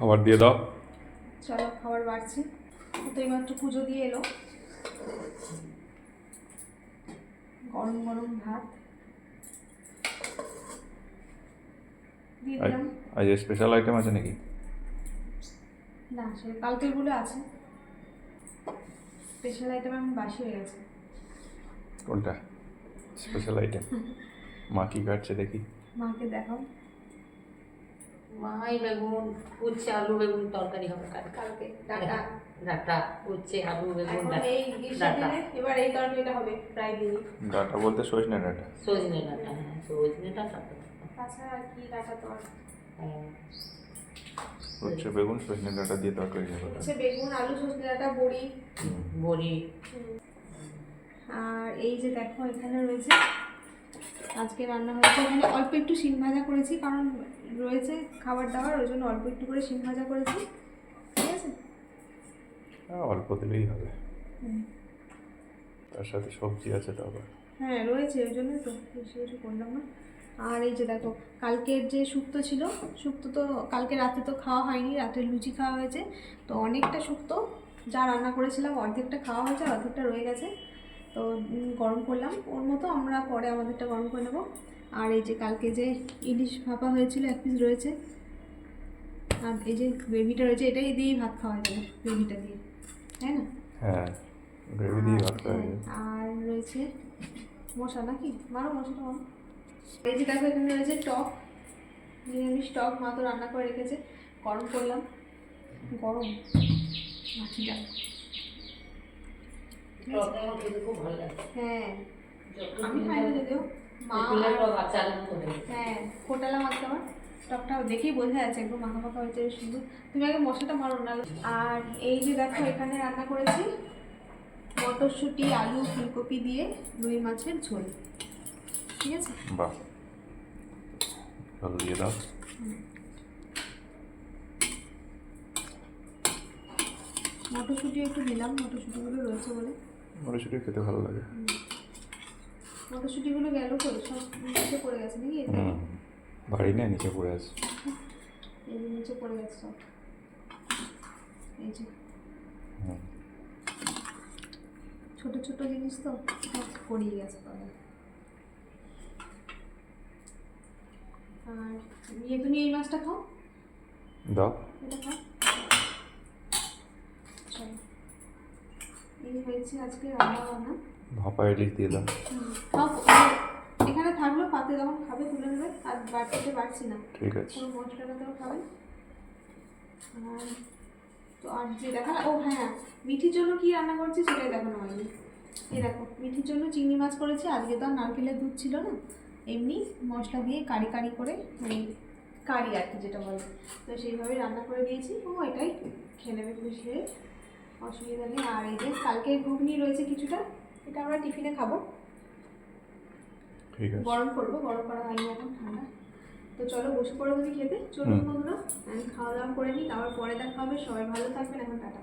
খাবার দিয়ে দাও। চলো খাবার বাড়ছে। তো এইমাত্র পুজো দিয়ে এলো। গরম গরম ভাত। দিয়ে আজ দিলাম। আজ স্পেশাল আইটেম আছে নাকি? না সে কালকেরগুলো আছে। স্পেশাল আইটেম এখন বাসি হয়ে গেছে। কোনটা? স্পেশাল আইটেম মা কি কাটছে দেখি। মাকে দেখাও। মাই বেগুন উচ্ছে আলু বেগুন তরকারি হবে কালকে। ডাটা। ডাটা উচ্ছে আলু বেগুন এখন ডাটা। দিনে এবার এই তরকারিটা হবে প্রায় দিনই। ডাটা বলতে সজনে ডাটা। সজনে ডাটা হ্যাঁ সজনে ডাটা। তাছাড়া কি ডাটা তো আর হ্যাঁ বেগুন সজনে ডাটা দিয়ে তরকারি হবে। হচ্ছে বেগুন আলু সজনে ডাটা বড়ি। বড়ি। আর এই যে দেখো এখানে রয়েছে আজকে রান্না হয়েছে। এখানে অল্প একটু শিম ভাজা করেছি কারণ রয়েছে খাবার দাবার ওই জন্য অল্প একটু করে শিম ভাজা করেছি। ঠিক আছে? অল্প দিলেই হবে। তার সাথে সবজি আছে তো আবার। হ্যাঁ রয়েছে ওই জন্যই তো বেশি কিছু করলাম না। আর এই যে দেখো কালকের যে শুক্তো ছিল শুক্তো তো কালকে রাতে তো খাওয়া হয়নি রাতে লুচি খাওয়া হয়েছে। তো অনেকটা শুক্তো যা রান্না করেছিলাম অর্ধেকটা খাওয়া হয়েছে অর্ধেকটা রয়ে গেছে। তো গরম করলাম। ওর মতো আমরা পরে আমাদেরটা গরম করে নেব। আর এই যে কালকে যে ইলিশ ভাপা হয়েছিল এক পিস রয়েছে। আর এই যে গ্রেভিটা রয়েছে এটাই দিয়েই ভাত খাওয়া যাবে গ্রেভিটা দিয়ে। তাই না? হ্যাঁ গ্রেভি দিয়ে ভাত খাওয়া আর রয়েছে মশা নাকি? মারো মশাটা মারো। এই যে দেখো এখানে রয়েছে টক নিরামিষ টক। মা তো রান্না করে রেখেছে। গরম করলাম। গরম। মাছি ডাল টকের মধ্যে খেতে খুব ভালো লাগে টকটা দেখেই বোঝা যাচ্ছে একদম মাখা সুন্দর তুমি না আর এই যে দেখো এখানে রান্না করেছি মটরশুঁটি আলু ফুলকপি দিয়ে রুই মাছের ঝোল ঠিক আছে মটরশুঁটি একটু দিলাম, মটরশুঁটিগুলো রয়েছে বলে। মটরশুঁটি খেতে ভালো লাগে। মটরশুঁটিগুলো গেল করে সব নিচে পড়ে গেছে নাকি? হুম ভারী না নিচে পড়ে আছে। এই যে নিচে পড়ে গেছে সব। এই যে। ছোট ছোট জিনিস তো সব পড়িয়ে গেছে তবে। আর ইয়ে তুমি এই মাছটা খাও? দাও। এটা খাও চলো এই হয়েছে আজকে রান্না বান্না ভাপা ইলিশ দিয়ে দাও। এখানে থাকল পাতে যখন খাবে তুলে নেবে আর বাড়তে বাড়ছি না। ঠিক আছে। মশলাটা তো আর তো আর যে দেখা ও হ্যাঁ মিঠির জন্য কি রান্না করছি সেটাই দেখানো হয়নি। এই দেখো মিঠির জন্য চিংড়ি মাছ করেছি। আজকে তো আর নারকেলের দুধ ছিল না। এমনি মশলা দিয়ে কারি কারি করে মানে কারি আর কি যেটা বলে। তো সেইভাবে রান্না করে দিয়েছি। ও এটাই খেয়ে নেবে খুশি হয়ে। অসুবিধা নেই। আর এই যে কালকে ঘুগনি রয়েছে কিছুটা এটা আমরা টিফিনে খাব। ঠিক আছে। গরম করব গরম করা হয়নি এখন ঠান্ডা। তো চলো বসে পড়ো তুমি খেতে। চলুন। বন্ধুরা আমি খাওয়া দাওয়া করে নিই তারপর পরে দেখা হবে। সবাই ভালো থাকবেন এখন টাটা।